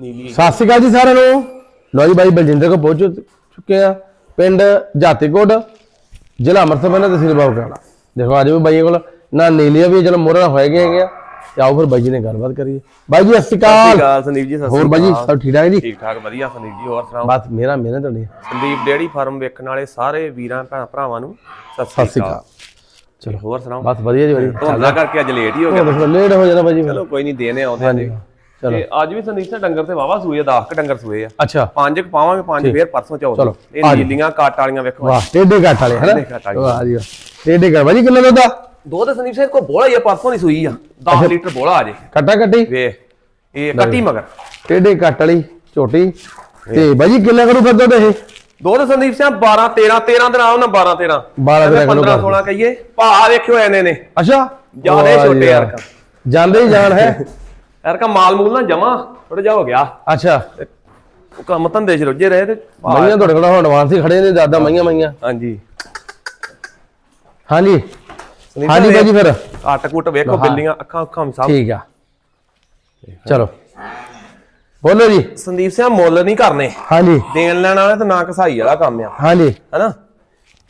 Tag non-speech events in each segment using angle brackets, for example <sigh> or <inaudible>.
ਨੀਲੀ। ਸਤਿ ਸ਼੍ਰੀ ਅਕਾਲ ਜੀ ਸਾਰਿਆਂ ਨੂੰ। ਲੋ ਜੀ ਬਾਈ ਬਲਜਿੰਦਰ ਕੋ ਪਹੁੰਚ ਚੁੱਕੇ ਆ। ਪਿੰਡ ਜਾਤੀਕੋਟ ਜ਼ਿਲ੍ਹਾ ਅੰਮ੍ਰਿਤਸਰ ਪੈਂਦਾ ਤਹਿਸੀਲ ਬਾਬੂਗਾਲਾ ਦੇਖੋ ਅੱਜ ਵੀ ਬਾਈ ਕੋਲ। ਨਾ ਨੀਲੀਆ ਵੀ ਚਲੋ ਮੋਹਰਾ ਹੋਏ ਗਏ ਹੈਗੇ ਆ। ਤੇ ਆਓ ਫਿਰ ਬਾਈ ਜੀ ਨੇ ਗੱਲਬਾਤ ਕਰੀਏ। ਬਾਈ ਜੀ ਸਤਿ ਸ਼੍ਰੀ ਅਕਾਲ। ਸੰਦੀਪ ਜੀ ਸਤਿ ਹੋਰ ਸ਼੍ਰੀ ਬਾਈ ਜੀ। ਸਭ ਠੀਕ ਠਾਕ ਜੀ? ਠੀਕ ਠਾਕ ਵਧੀਆ ਸੰਦੀਪ ਜੀ ਹੋਰ ਸੁਣਾਓ? ਬਸ ਮੇਰਾ ਮਿਹਨਤ ਤੁਹਾਡੀ ਸੰਦੀਪ ਡੇੜੀ ਫਾਰਮ ਵੇਖਣ ਵਾਲੇ ਸਾਰੇ ਵੀਰਾਂ ਭੈਣਾਂ ਭਰਾਵਾਂ ਨੂੰ ਸਤਿ ਸ਼੍ਰੀ ਅਕਾਲ। ਚਲੋ ਹੋਰ ਸੁਣਾਓ? ਬਸ ਵਧੀਆ ਜੀ ਵਧੀਆ। ਧੋਂਦਾ ਕਰਕੇ ਅੱਜ ਲੇਟ ਹੀ ਹੋ ਗਿਆ। ਲੇਟ ਹੋ ਜਾਣਾ ਬਾਈ ਜੀ। ਚਲੋ ਕੋਈ ਨਹੀਂ ਦੇਨੇ ਆਉਂਦੇ ਨੇ ਚਲੋ ਤੇ ਅੱਜ ਵੀ ਸੰਦੀਪ ਸਿੰਘ ਡੰਗਰ ਤੇ ਵਾਵਾ ਸੂਏ 10 ਕ ਡੰਗਰ ਸੂਏ ਆ। ਅੱਛਾ। ਪੰਜ ਕੁ ਪਾਵਾਂਗੇ ਪੰਜ ਫੇਰ ਪਰਸੋਂ ਚੌਥ ਚਲੋ, ਇਹ। ਨੀਲੀਆਂ ਕੱਟ ਵਾਲੀਆਂ ਵੇਖੋ। ਵਾਹ ਟੇਡੇ ਘਾਟ ਵਾਲੇ ਹੈ ਟੇਢੇ ਘੱਟ ਵਾਲੇ। ਵਾਹ ਜੀ ਟੇਡੇ ਘਾਟ ਬਾਈ ਜੀ ਕਿੰਨਾ ਦੁੱਧ ਆ? ਦੋ ਤੇ ਸੰਦੀਪ ਸਿੰਘ ਕੋ ਬੋਲਾ ਹੀ ਆ ਪਰਸੋਂ ਦੀ ਸੂਈ ਆ। 10 ਲੀਟਰ ਬੋਲਾ ਆ ਜੇ। ਕੱਟਾ ਕੱਟੀ ਵੇ ਇਹ ਕੱਟੀ ਮਗਰ। ਟੇਡੇ ਘਾਟ ਵਾਲੀ ਝੋਟੀ। ਤੇ ਬਾਈ ਜੀ ਕਿੰਨਾ ਕਰੂ ਫਿਰ ਦੁੱਧ ਇਹ? ਦੋ ਤੇ ਸੰਦੀਪ ਸਿੰਘ 12 13 13 ਦਿਨ ਆਉ ਨਾ 12 13 12 ਦਿਨਾਂ ਕੋਲ 15 16 ਕਹੀਏ। ਭਾ ਵੇਖਿਓ ਐਨੇ ਨੇ। ਅੱਛਾ। ਜਿਆਦੇ ਛੋਟੇ। ਯਾਰ ਜਾਂਦੇ ਹੀ ਜਾਣ ਹੈ? <laughs> ਯਾਰ ਕਾ ਮਾਲ ਮੂਲ ਨਾ ਜਮਾ ਥੋੜਾ ਜਾ ਹੋ ਗਿਆ। ਅੱਛਾ। ਉਹ ਕੰਮ ਧੰਦੇ ਚ ਰੁੱਝੇ ਰਹੇ ਤੇ ਮਈਆਂ ਤੁਹਾਡੇ ਕੋਲ ਹੁਣ ਐਡਵਾਂਸ ਹੀ ਖੜੇ ਨੇ ਦਾਦਾ ਮਈਆਂ ਮਈਆਂ। ਹਾਂਜੀ। ਹਾਂਜੀ। ਹਾਂਜੀ ਸਿੰਘ ਬਾਈ ਜੀ ਫਿਰ। ਕੱਟ ਕੁੱਟ ਵੇਖੋ ਬਿੱਲੀਆਂ ਅੱਖਾਂ ਅੱਖਾਂ ਸਭ। ਠੀਕ ਆ। ਚਲੋ। ਬੋਲੋ ਜੀ। ਸੰਦੀਪ ਸਿੰਘ ਮੁੱਲ ਨਹੀਂ ਕਰਨੇ। ਹਾਂਜੀ। ਦੇਣ ਲੈਣ ਵਾਲਾ ਤੇ ਨਾ ਕਸਾਈ ਵਾਲਾ ਕੰਮ ਆ। ਹਾਂਜੀ। ਹੈਨਾ?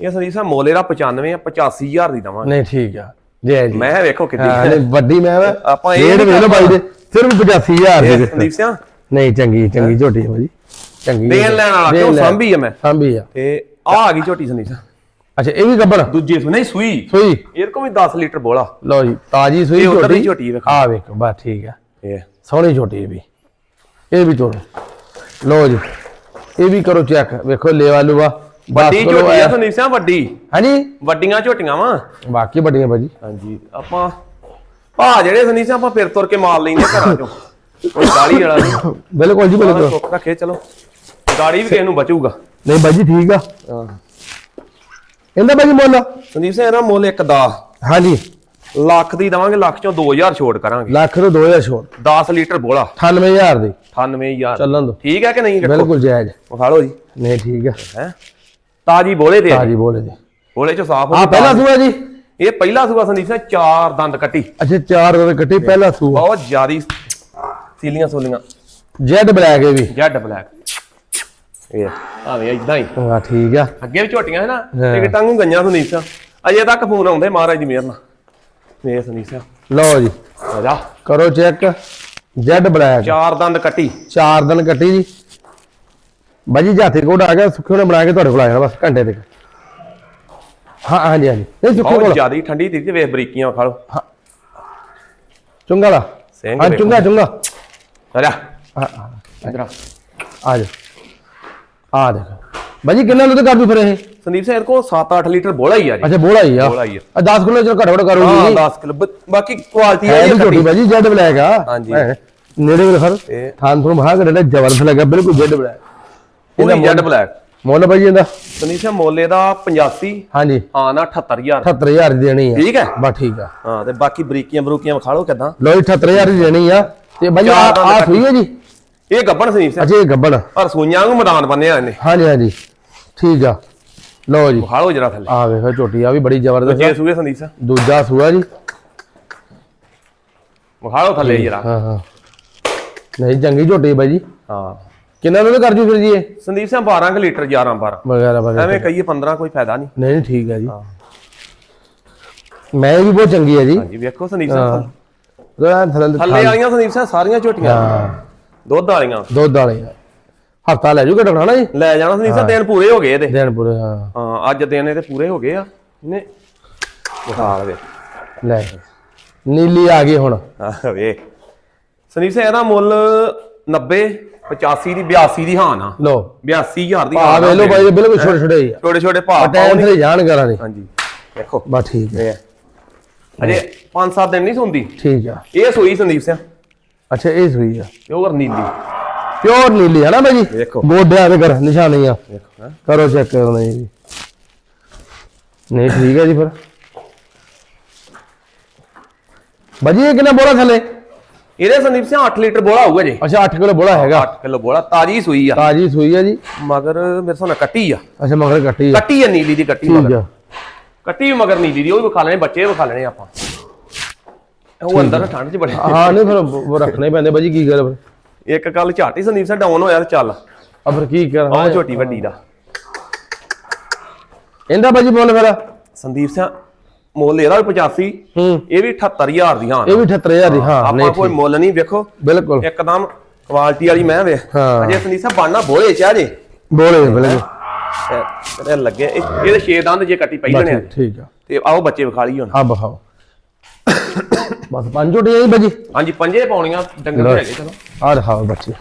ਇਹ ਸੰਦੀਪ ਸਿੰਘ ਮੁੱਲ ਇਹਦਾ 95 ਆ 85000 ਦੀ ਦਵਾਂਗੇ। ਨਹੀਂ ਠੀਕ ਆ। ਜੈ ਜੀ। ਮੈਂ ਵੇਖੋ ਨਹੀਂ ਵੱਡੀ ਮੈਂ ਆਪਾਂ ਇਹ ਵੇਖ ਲਓ ਬਾਈ ਦੇ। ਸਿਰਫ 85000 ਇਹ ਦੇ ਸੰਦੀਪ ਸਿੰਘ ਨਹੀਂ ਚੰਗੀ ਚੰਗੀ ਝੋਟੀ ਹੈ ਬਾਈ ਚੰਗੀ ਦੇਣ ਲੈਣ ਵਾਲਾ ਕਿਉਂ। ਸੰਭੀ ਆ ਮੈਂ। ਸਾਂਭੀ ਆ। ਤੇ ਆ ਆ ਗਈ ਝੋਟੀ ਸੰਦੀਪ ਸਿੰਘ ਅੱਛਾ ਇਹ ਵੀ ਗੱਬੜ ਦੂਜੇ ਸੂ ਨਹੀਂ ਸੂਈ। ਸੂਈ। ਇਹ ਕੋ ਵੀ 10 ਲੀਟਰ ਬੋਲਾ। ਲਓ ਜੀ ਤਾਜੀ ਸੂਈ ਝੋਟੀ। ਝੋਟੀ ਵੇਖੋ। ਆ ਵੇਖੋ ਬਸ ਠੀਕ ਆ। ਇਹ। ਸੋਹਣੀ ਝੋਟੀ ਇਹ ਵੀ। ਇਹ ਵੀ ਤੋੜੋ ਲਓ ਜੀ ਇਹ ਵੀ ਕਰੋ ਚੈੱਕ। ਵੇਖੋ ਲੇਵਾ ਲੂਆ ਵੱਡੀ ਕਿਲੋ ਝੋਟੀ ਆ ਸਿੰਘ ਵੱਡੀ। ਹਾਂਜੀ? ਵੱਡੀਆਂ ਝੋਟੀਆਂ ਵਾ। ਬਾਕੀ ਵੱਡੀਆਂ ਭਾਜੀ। ਹਾਂਜੀ ਆਪਾਂ ਭਾ ਜਿਹੜੇ ਸੰਦੀਪ ਸਿੰਘ ਆਪਾਂ ਫਿਰ ਤੁਰ ਕੇ ਮਾਲ ਲੈਂਦੇ ਘਰਾਂ ਚੋਂ। ਕੋਈ ਗਾੜੀ ਵਾਲਾ ਨਹੀਂ। ਬਿਲਕੁਲ ਜੀ ਸਾਰਾ ਬਿਲਕੁਲ ਸੁੱਖ ਰੱਖੇ ਚਲੋ। ਗਾੜੀ ਵੀ ਕਿਸੇ ਨੂੰ ਬਚੂਗਾ। ਨਹੀਂ ਭਾਜੀ ਠੀਕ ਆ। ਹਾਂ। ਇਹਦਾ ਭਾਜੀ ਮੁੱਲ? ਸੰਦੀਪ ਸਿੰਘ ਇਹਦਾ ਮੁੱਲ ਇੱਕ ਦਾ। ਹਾਂਜੀ। ਲੱਖ ਦੀ ਦਵਾਂਗੇ ਲੱਖ ਚੋਂ 2000 ਛੋਟ ਕਰਾਂਗੇ। ਲੱਖ ਤੋਂ 2000 ਛੋੜ 10 ਲੀਟਰ ਬੋਲਾ। 98000 ਦੀ। 98000 ਚੱਲਣ ਦੋ। ਠੀਕ ਹੈ ਕਿ ਨਹੀਂ? ਬਿਲਕੁਲ ਜਾਇਜ਼। ਵਿਖਾ ਲਓ ਜੀ। ਨਹੀਂ ਠੀਕ ਆ। ਹੈ? ਤਾਜੀ ਬੋਲੇ ਦੇ। ਤਾਜੀ ਬੋਲੇ ਜੀ ਬੋਲੇ ਚ ਸਾਫ਼ ਆ ਪਹਿਲਾ ਸੂਆ ਜੀ? ਇਹ ਪਹਿਲਾ ਸੂਆ ਸੰਦੀਪ ਸਿੰਘ ਚਾਰ ਦੰਦ ਕੱਟੀ। ਅੱਛਾ ਚਾਰ ਰੁਪਏ ਕੱਟੀ ਪਹਿਲਾ ਸੂਆ। ਬਹੁਤ ਜ਼ਿਆਦੀ ਸੀਲੀਆਂ ਸੋਲੀਆਂ। ਜੈਡ ਬਲੈਕ ਇਹ ਵੀ। Z black. ਇਹ ਆਵੇਂ ਇਦਾਂ ਹੀ। ਹਾਂ ਠੀਕ ਆ। ਅੱਗੇ ਵੀ ਝੋਟੀਆਂ ਹੈ ਨਾ। ਟਿਕਟਾਂ ਨੂੰ ਗਈਆਂ ਸੰਦੀਪ ਸਿੰਘ। ਅਜੇ ਤੱਕ ਫੋਨ ਆਉਂਦੇ ਮਹਾਰਾਜ ਦੀ ਮਿਹਰ ਨਾਲ। ਮੇਰੇ ਸੰਦੀਪ ਸਿੰਘ। ਲਓ ਜੀ। ਆ ਜਾ। ਕਰੋ ਚੈੱਕ। Z black. ਚਾਰ ਦੰਦ ਕੱਟੀ। ਚਾਰ ਦਿਨ ਕੱਟੀ ਜੀ। ਬਾਜੀ ਜਾਥੇ ਕੋਡ ਆ ਗਿਆ ਸੁੱਖੇ ਨੇ ਬਣਾ ਕੇ ਤੁਹਾਡੇ ਕੋਲ ਆ ਜਾਣਾ ਬਸ ਘੰਟੇ ਤੱਕ। ਹਾਂ ਹਾਂਜੀ ਹਾਂਜੀ। ਨਹੀਂ ਸੁੱਖੇ ਬਹੁਤ ਕੋਲ ਜ਼ਿਆਦੀ ਠੰਡੀ ਦੀ ਤੇ ਵੇਖ ਬਰੀਕੀਆਂ ਖਾ ਲਓ। ਚੁੰਗਾ ਲਾ। ਸਿੰਘ ਹਾਂ। ਚੁੰਗਾ ਚੁੰਗਾ। ਆ ਜਾ। ਹਾਂ, ਹਾਂ, ਇਧਰ ਆ। ਆ ਜਾ। ਆ ਦੇਖੋ। ਬਾਜੀ ਕਿੰਨਾ ਦੁੱਧ ਕਰ ਦੂ ਫਿਰ ਇਹ? ਸੰਦੀਪ ਸਿੰਘ ਕੋ 7-8 ਲੀਟਰ ਬੋਲਾ ਹੀ ਆ ਜੀ। ਅੱਛਾ ਬੋਲਾ ਹੀ ਆ? ਬੋਲਾ ਹੀ ਆ। ਆ 10 ਕਿਲੋ ਚ ਘੱਟ ਘੱਟ ਹਾਂ ਕਰੂਗੀ 10 ਕਿਲੋ ਬਾਕੀ ਕੁਆਲਿਟੀ ਹੈ ਹੈ ਵੀ ਛੋਟੀ ਬਾਜੀ ਜੈਡ ਬਲੈਕ ਆ। ਹਾਂਜੀ। ਨੇੜੇ ਵੇਖ। ਸਰ ਇਹ ਥਾਨ ਤੁਹਾਨੂੰ ਮਹਾ ਕਰਦਾ ਜ਼ਬਰਦਸਤ ਲੱਗਾ ਬਿਲਕੁਲ ਜੈਡ ਬਲੈਕ ਪੂਰੀ ਜੈਡ ਬਲੈਕ ਮੁੱਲ ਬਾਜੀ ਇਹਦਾ? ਸਿੰਘ ਮੋਲੇ ਦਾ 85 ਹਾਂਜੀ। ਹਾਂ ਨਾ 78000 78000 ਦੀ ਦੇਣੀ ਆ। ਠੀਕ ਹੈ? ਬਸ ਠੀਕ ਆ। ਹਾਂ ਤੇ ਬਾਕੀ ਬਰੀਕੀਆਂ ਬਰੂਕੀਆਂ ਵਿਖਾ ਲਓ ਕਿਦਾਂ। ਲੋ 78000 ਦੀ ਦੇਣੀ ਆ। ਤੇ ਬਾਜੀ ਆ ਆ। ਸੂਈ ਹੈ ਜੀ? ਇਹ ਗੱਬਣ ਸਿੰਘ ਅੱਛਾ ਇਹ ਗੱਬੜ ਪਰ ਸੂਈਆਂ ਨੂੰ ਮੈਦਾਨ ਬੰਨਿਆ ਇਹਨੇ। ਹਾਂਜੀ ਹਾਂਜੀ। ਠੀਕ ਆ। ਲਓ ਜੀ। ਵਿਖਾ ਲਓ ਜਰਾ ਥੱਲੇ। ਆ ਵੇਖੋ ਝੋਟੀ ਆ ਵੀ ਬੜੀ ਜ਼ਬਰਦਸਤ। ਜੇ ਸੂਏ ਸਿੰਘ ਦੂਜਾ ਸੂਆ ਜੀ। ਵਿਖਾ ਲਓ ਥੱਲੇ ਜਰਾ। ਹਾਂ ਹਾਂ। ਨਹੀਂ ਚੰਗੀ ਝੋਟੀ ਬਾਈ ਜੀ। ਹਾਂ। ਕਿੰਨਾ ਦੁੱਧ ਕਰ ਜੂ ਫਿਰ ਜੀ ਇਹ? ਸੰਦੀਪ ਸਿੰਘ 12 ਕੁ ਲੀਟਰ 11 12 ਵਗੈਰਾ ਵਗੈਰਾ ਐਵੇਂ ਕਹੀਏ 15 ਕੋਈ ਫਾਇਦਾ ਨਹੀਂ। ਨਹੀਂ ਠੀਕ ਆ ਜੀ। ਮੈਂ ਵੀ ਬਹੁਤ ਚੰਗੀ ਹੈ ਜੀ। ਹਾਂਜੀ ਵੇਖੋ ਸੰਦੀਪ ਸਿੰਘ। ਥੱਲੇ- ਵਾਲੀਆਂ ਸੰਦੀਪ ਸਿੰਘ ਸਾਰੀਆਂ ਝੋਟੀਆਂ। ਹਾਂ। ਦੁੱਧ ਵਾਲੀਆਂ। ਦੁੱਧ ਵਾਲੇ ਹਫਤਾ ਲੈ ਜੂ ਘਟਣਾ ਨਾ ਜੀ? ਲੈ ਜਾਣਾ ਸੰਦੀਪ ਸਿੰਘ ਦਿਨ ਪੂਰੇ ਹੋ ਗਏ ਇਹਦੇ। ਦਿਨ ਪੂਰੇ ਹਾਂ। ਹਾਂ ਅੱਜ ਦਿਨ ਇਹਦੇ ਪੂਰੇ ਹੋ ਗਏ ਆ। ਇਹਨੇ ਵਿਖਾ ਲਵੇ ਲੈ। ਨੀਲੀ ਆ ਗਈ ਹੁਣ। ਆ ਵੇ। ਸੰਦੀਪ ਸਿੰਘ ਇਹਦਾ ਮੁੱਲ 90 85 ਦੀ 82 ਦੀ ਹਾਂ ਨਾ। ਲੋ 82000 ਦੀ ਆ ਵੇ ਲੋ ਬਾਈ ਬਿਲਕੁਲ ਛੋਟੇ ਛੋਟੇ ਹੀ ਆ। ਛੋਟੇ ਛੋਟੇ ਭਾਅ ਟਾਈਮ ਤੇ ਜਾਣ ਕਰਾਂ ਦੇ ਹਾਂਜੀ ਦੇਖੋ। ਬਸ ਠੀਕ ਹੈ ਅਜੇ 5-7 ਦਿਨ ਨਹੀਂ ਸੁੰਦੀ। ਠੀਕ ਆ। ਇਹ ਸੂਈ ਸੰਦੀਪ ਸਿੰਘ ਅੱਛਾ ਇਹ ਸੂਈ ਆ। ਪਿਓਰ ਨੀਲੀ। ਪਿਓਰ ਨੀਲੀ ਹੈ ਨਾ ਬਾਈ ਵੇਖੋ। ਗੋਡਿਆਂ ਤੇ ਕਰ ਨਿਸ਼ਾਨੀ ਆ ਦੇਖੋ। ਕਰੋ ਚੈੱਕ ਕਰਨਾ ਜੀ ਨਹੀਂ ਠੀਕ ਹੈ ਜੀ ਫਿਰ। ਬਾਜੀ ਇਹ ਕਿੰਨਾ ਬੋਲਾ ਥੱਲੇ? ਇਹਦੇ ਸੰਦੀਪ ਸਿੰਘ 8 ਲੀਟਰ ਬੋਲਾ ਹੋਊਗਾ ਜੀ। ਅੱਛਾ 8 ਕਿਲੋ ਬੋਲਾ ਹੈਗਾ। 8 ਕਿਲੋ ਬੋਲਾ ਤਾਜੀ ਸੂਈ ਆ। ਤਾਜੀ ਸੂਈ ਆ ਜੀ। ਮਗਰ ਮੇਰੇ ਸਾਹਮਣੇ ਕੱਟੀ ਆ। ਅੱਛਾ ਮਗਰ ਕੱਟੀ ਆ। ਕੱਟੀ ਆ ਨੀਲੀ ਦੀ ਕੱਟੀ ਮਗਰ। ਕੱਟੀ ਵੀ ਮਗਰ ਨੀਲੀ ਦੀ ਉਹ ਵੀ ਵਿਖਾ ਲੈਣੇ ਬੱਚੇ ਵੀ ਵਿਖਾ ਲੈਣੇ ਆਪਾਂ। ਉਹ ਅੰਦਰ ਠੰਡ 'ਚ ਬੜੇ। ਹਾਂ ਨਹੀਂ ਫਿਰ ਉਹ ਰੱਖਣੇ ਪੈਂਦੇ ਬਾਜੀ ਕੀ ਗੱਲ ਫਿਰ? ਇੱਕ ਗੱਲ ਝਾਟੀ ਸੰਦੀਪ ਸਿੰਘ ਡਾਊਨ ਹੋਇਆ ਤੇ ਚੱਲ। ਆ ਫਿਰ ਕੀ ਕਰਾਂ? ਆਹ ਝੋਟੀ ਵੱਡੀ ਦਾ। ਇਹਦਾ ਬਾਜੀ ਬੋਲ ਫਿਰ? ਸੰਦੀਪ ਸਿੰਘ ਮੁੱਲ ਇਹਦਾ ਵੀ 85 ਹੂੰ। ਇਹ ਵੀ 78000 ਦੀ ਹਾਂ ਇਹ ਵੀ 78000 ਦੀ ਹਾਂ ਆਪਾਂ ਕੋਈ ਮੁੱਲ ਨਹੀਂ ਵੇਖੋ। ਬਿਲਕੁਲ। ਇੱਕਦਮ ਕੁਆਲਿਟੀ ਵਾਲੀ ਮੈਂ ਵੇ ਹਾਂ। ਅਜੇ ਸੰਦੀਪ ਸਿੰਘ ਬਣਨਾ ਬੋਲੇ ਚ ਆ ਜੇ। ਬੋਲੇ ਬਿਲਕੁਲ ਤੇ ਇਹ ਲੱਗੇ ਇਹ- ਇਹਦੇ ਛੇ ਦੰਦ ਜੇ ਕੱਟੀ ਆ ਬਸ ਠੀਕ ਆ। ਤੇ ਆਓ ਬੱਚੇ ਵਿਖਾ ਲਈ ਹੁਣ। ਆ ਬਖਾਓ ਬਸ ਪੰਜ ਝੋਟੀਆਂ ਹੀ ਬਾਜੀ ਹਾਂਜੀ ਪੰਜੇ ਪਾਉਣੀਆਂ ਡੰਗਰ ਹੈਗੇ ਚਲੋ। ਆ ਦਿਖਾਓ ਬੱਚੇ।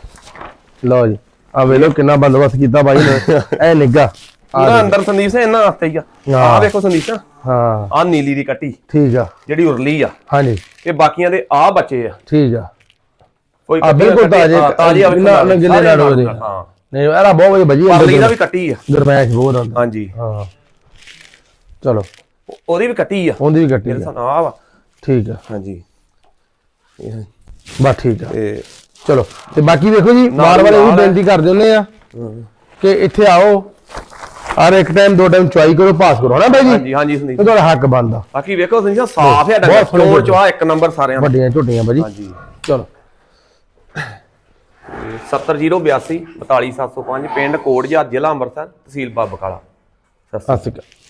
ਲਓ ਜੀ ਆ ਵੇਲੋ ਕਿੰਨਾ ਬੰਦੋਬਸਤ ਕੀਤਾ ਬਾਈ ਨੇ। <laughs> ਐ ਨਿੱਗਾ ਪੂਰਾ ਅੰਦਰ ਸੰਦੀਪ ਸਿੰਘ ਇਹਨਾਂ ਵਾਸਤੇ ਹੀ ਆ। ਆਹ ਵੇਖੋ ਸੰਦੀਪ ਸਿੰਘ ਹਾਂ। ਆਹ ਨੀਲੀ ਦੀ ਕੱਟੀ ਠੀਕ ਆ। ਜਿਹੜੀ ਉਰਲੀ ਆ। ਹਾਂਜੀ। ਤੇ ਬਾਕੀਆਂ ਦੇ ਆਹ ਬੱਚੇ ਆ। ਠੀਕ ਆ। ਕੋਈ ਆ ਬਿਲਕੁਲ ਤਾਜ਼ੇ ਤਾਜ਼ੇ ਆ ਵੇਖੋ ਨਾ ਨਾ ਗਿੱਲੇ ਨਾਲ, ਹਾਂ। ਨਹੀਂ ਇਹਦਾ ਬਹੁਤ ਵਧੀਆ ਬਾਜੀ ਪਰਲੀ ਦਾ ਵੀ ਕੱਟੀ ਆ। ਗਰਮੈਸ਼ ਬਹੁਤ ਆਉਂਦਾ। ਹਾਂਜੀ। ਹਾਂ। ਚਲੋ। ਉਹ- ਉਹਦੀ ਵੀ ਕੱਟੀ ਆ। ਉਹਦੀ ਵੀ ਕੱਟੀ ਆ। ਆ ਵਾ। ਠੀਕ ਆ। ਹਾਂਜੀ। ਇਹ- ਬਸ ਠੀਕ ਆ। ਤੇ ਚਲੋ। ਤੇ ਬਾਕੀ ਵੇਖੋ ਜੀ ਵਾਰ ਵਾਰ ਇਹ ਵੀ। ਬੇਨਤੀ ਕਰ ਦਿੰਦੇ ਆ ਕਿ ਇੱਥੇ ਆਓ। ਔਰ ਇੱਕ ਟਾਈਮ ਦੋ ਟਾਈਮ ਚੁਆਈ ਕਰੋ ਪਾਸ ਕਰੋ ਨਾ ਬਾਈ ਜੀ? ਹਾਂਜੀ ਹਾਂਜੀ ਸੰਦੀਪ ਇਹ ਤੁਹਾਡਾ ਹੱਕ ਬਣਦਾ। ਬਾਕੀ ਵੇਖੋ ਸੰਦੀਪ ਸਾਫ਼ ਹੈ ਡੰਗਰ ਬਹੁਤ ਸੋਹਣੇ ਫਲੋਰ ਚਵਾ ਇੱਕ ਨੰਬਰ ਸਾਰਿਆਂ ਦਾ। ਵੱਡੀਆਂ ਝੋਟੀਆਂ ਬਾਜੀ ਹਾਂਜੀ। ਚਲੋ। 70082 42705 ਪਿੰਡ ਕੋਟਜਾ ਜ਼ਿਲ੍ਹਾ ਅੰਮ੍ਰਿਤਸਰ ਤਹਿਸੀਲ ਬਾਬਕਾਲਾ ਸਤਿ ਸ਼੍ਰੀ ਅਕਾਲ। ਸਤਿ ਸ਼੍ਰੀ ਅਕਾਲ।